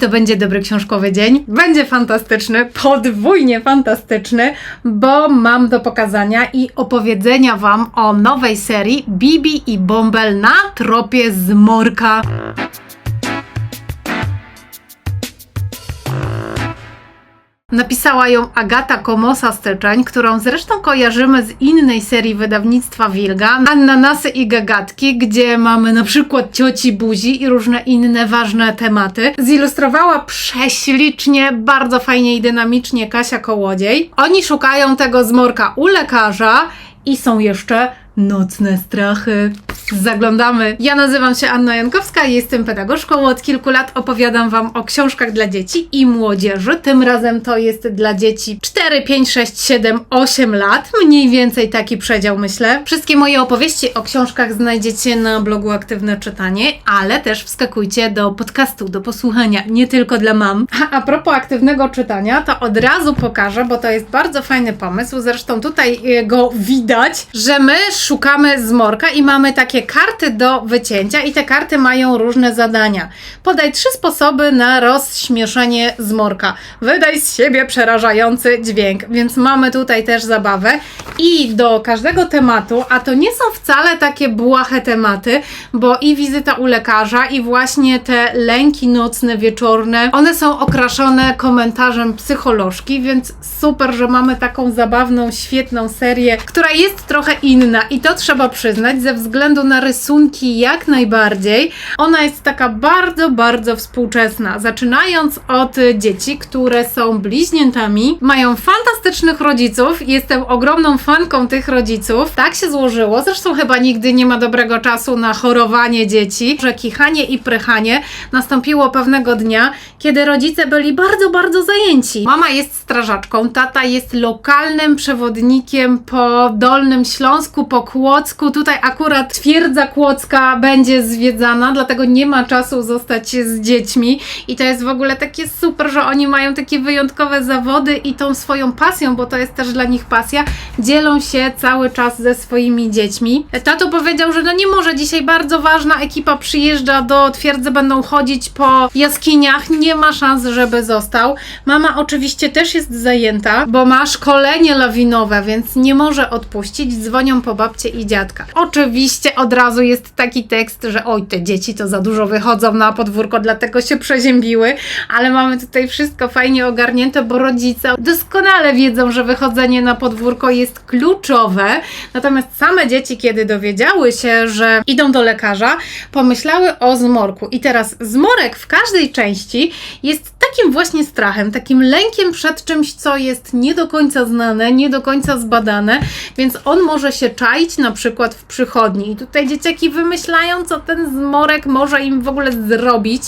to będzie dobry książkowy dzień. Będzie fantastyczny, podwójnie fantastyczny, bo mam do pokazania i opowiedzenia Wam o nowej serii Bibi i Bąbel na tropie zmorka. Napisała ją Agata Komosa-Styczeń, którą zresztą kojarzymy z innej serii wydawnictwa Wilga, Ananasy i Gagatki, gdzie mamy na przykład cioci buzi i różne inne ważne tematy. Zilustrowała prześlicznie, bardzo fajnie i dynamicznie Kasia Kołodziej. Oni szukają tego zmorka u lekarza i są jeszcze nocne strachy. Zaglądamy. Ja nazywam się Anna Jankowska, jestem pedagogzką. Od kilku lat opowiadam Wam o książkach dla dzieci i młodzieży. Tym razem to jest dla dzieci 4, 5, 6, 7, 8 lat. Mniej więcej taki przedział, myślę. Wszystkie moje opowieści o książkach znajdziecie na blogu Aktywne Czytanie, ale też wskakujcie do podcastu, do posłuchania, nie tylko dla mam. A, a propos aktywnego czytania, to od razu pokażę, bo to jest bardzo fajny pomysł. Zresztą tutaj e, go widać, że my szukamy zmorka i mamy takie karty do wycięcia i te karty mają różne zadania. Podaj trzy sposoby na rozśmieszenie zmorka. Wydaj z siebie przerażający dźwięk, więc mamy tutaj też zabawę i do każdego tematu, a to nie są wcale takie błahe tematy, bo i wizyta u lekarza i właśnie te lęki nocne, wieczorne, one są okraszone komentarzem psycholożki, więc super, że mamy taką zabawną, świetną serię, która jest trochę inna i to trzeba przyznać ze względu na rysunki jak najbardziej. Ona jest taka bardzo, bardzo współczesna. Zaczynając od dzieci, które są bliźniętami, mają fantastycznych rodziców. Jestem ogromną fanką tych rodziców. Tak się złożyło. Zresztą chyba nigdy nie ma dobrego czasu na chorowanie dzieci, że kichanie i prychanie nastąpiło pewnego dnia, kiedy rodzice byli bardzo, bardzo zajęci. Mama jest strażaczką, tata jest lokalnym przewodnikiem po Dolnym Śląsku, po Kłodzku. Tutaj akurat twierdza Kłodzka będzie zwiedzana, dlatego nie ma czasu zostać z dziećmi. I to jest w ogóle takie super, że oni mają takie wyjątkowe zawody i tą swoją pasją, bo to jest też dla nich pasja, dzielą się cały czas ze swoimi dziećmi. Tato powiedział, że no nie może dzisiaj bardzo ważna ekipa przyjeżdża do twierdzy, będą chodzić po jaskiniach, nie ma szans, żeby został. Mama oczywiście też jest zajęta, bo ma szkolenie lawinowe, więc nie może odpuścić. Dzwonią po babcie i dziadka. Oczywiście od razu jest taki tekst, że oj, te dzieci to za dużo wychodzą na podwórko, dlatego się przeziębiły, ale mamy tutaj wszystko fajnie ogarnięte, bo rodzice doskonale wiedzą, że wychodzenie na podwórko jest kluczowe. Natomiast same dzieci, kiedy dowiedziały się, że idą do lekarza, pomyślały o zmorku. I teraz zmorek w każdej części jest takim właśnie strachem, takim lękiem przed czymś, co jest nie do końca znane, nie do końca zbadane, więc on może się czaić na przykład w przychodni. I tutaj dzieciaki wymyślają, co ten zmorek może im w ogóle zrobić.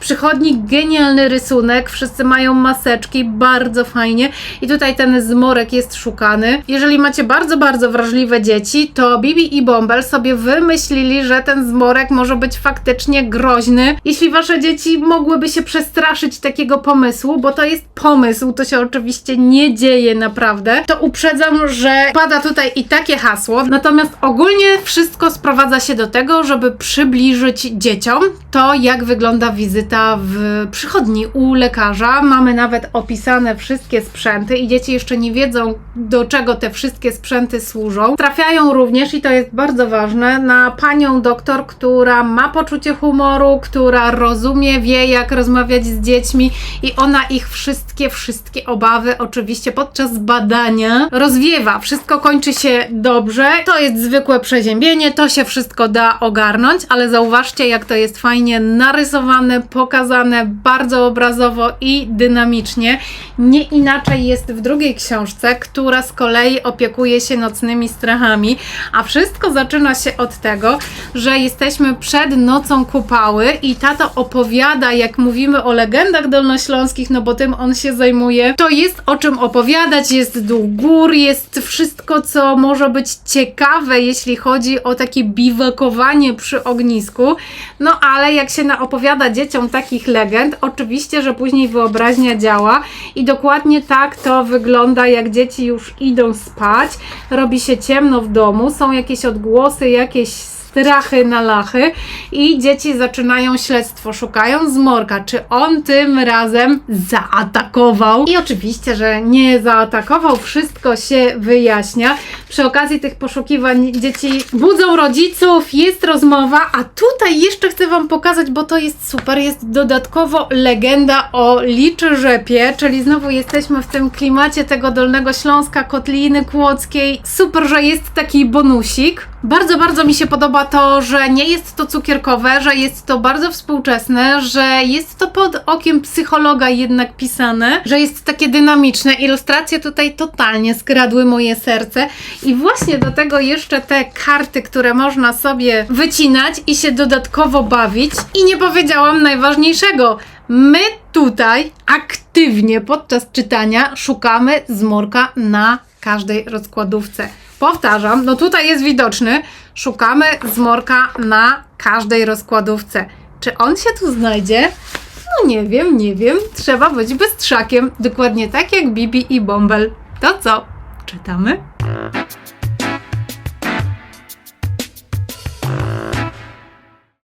Przychodni genialny rysunek, wszyscy mają maseczki, bardzo fajnie. I tutaj ten zmorek jest szukany. Jeżeli macie bardzo, bardzo wrażliwe dzieci, to Bibi i Bąbel sobie wymyślili, że ten zmorek może być faktycznie groźny. Jeśli wasze dzieci mogłyby się przestraszyć takiego pomysłu, bo to jest pomysł, to się oczywiście nie dzieje naprawdę, to uprzedzam, że pada tutaj i takie hasło. Natomiast ogólnie wszystko sprowadza się do tego, żeby przybliżyć dzieciom to, jak wygląda wizyta w przychodni u lekarza. Mamy nawet opisane wszystkie sprzęty i dzieci jeszcze nie wiedzą, do czego te wszystkie sprzęty służą. Trafiają również, i to jest bardzo ważne, na panią doktor, która ma poczucie humoru, która rozumie, wie, jak rozmawiać z dziećmi i ona ich wszystkie, wszystkie obawy, oczywiście podczas badania rozwiewa. Wszystko kończy się dobrze. To jest zwykłe przeziębienie, to się wszystko da ogarnąć, ale zauważcie, jak to jest fajnie narysowane, pokazane bardzo obrazowo i dynamicznie. Nie inaczej jest w drugiej książce, która z kolei opiekuje się nocnymi strachami, a wszystko zaczyna się od tego, że jesteśmy przed nocą kupały i tato opowiada, jak mówimy o legendach dolnośląskich, no bo tym on się zajmuje. To jest o czym opowiadać, jest dół gór, jest wszystko, co może być ciekawe, jeśli chodzi o takie biwakowanie przy ognisku. No ale jak się naopowiada dzieciom takich legend, oczywiście, że później wyobraźnia działa i dokładnie tak to wygląda, jak dzieci już idą spać, robi się ciemno w domu, są jakieś odgłosy, jakieś strachy na lachy i dzieci zaczynają śledztwo, szukają zmorka, czy on tym razem zaatakował. I oczywiście, że nie zaatakował, wszystko się wyjaśnia. Przy okazji tych poszukiwań dzieci budzą rodziców, jest rozmowa, a tutaj jeszcze chcę Wam pokazać, bo to jest super, jest dodatkowo legenda o liczy rzepie, czyli znowu jesteśmy w tym klimacie tego Dolnego Śląska, Kotliny Kłodzkiej. Super, że jest taki bonusik. Bardzo, bardzo mi się podoba to, że nie jest to cukierkowe, że jest to bardzo współczesne, że jest to pod okiem psychologa jednak pisane, że jest takie dynamiczne. Ilustracje tutaj totalnie skradły moje serce i właśnie do tego jeszcze te karty, które można sobie wycinać i się dodatkowo bawić. I nie powiedziałam najważniejszego. My tutaj aktywnie podczas czytania szukamy zmorka na każdej rozkładówce. Powtarzam, no tutaj jest widoczny, szukamy zmorka na każdej rozkładówce. Czy on się tu znajdzie? No nie wiem, nie wiem. Trzeba być bystrzakiem, dokładnie tak jak Bibi i Bąbel. To co? Czytamy?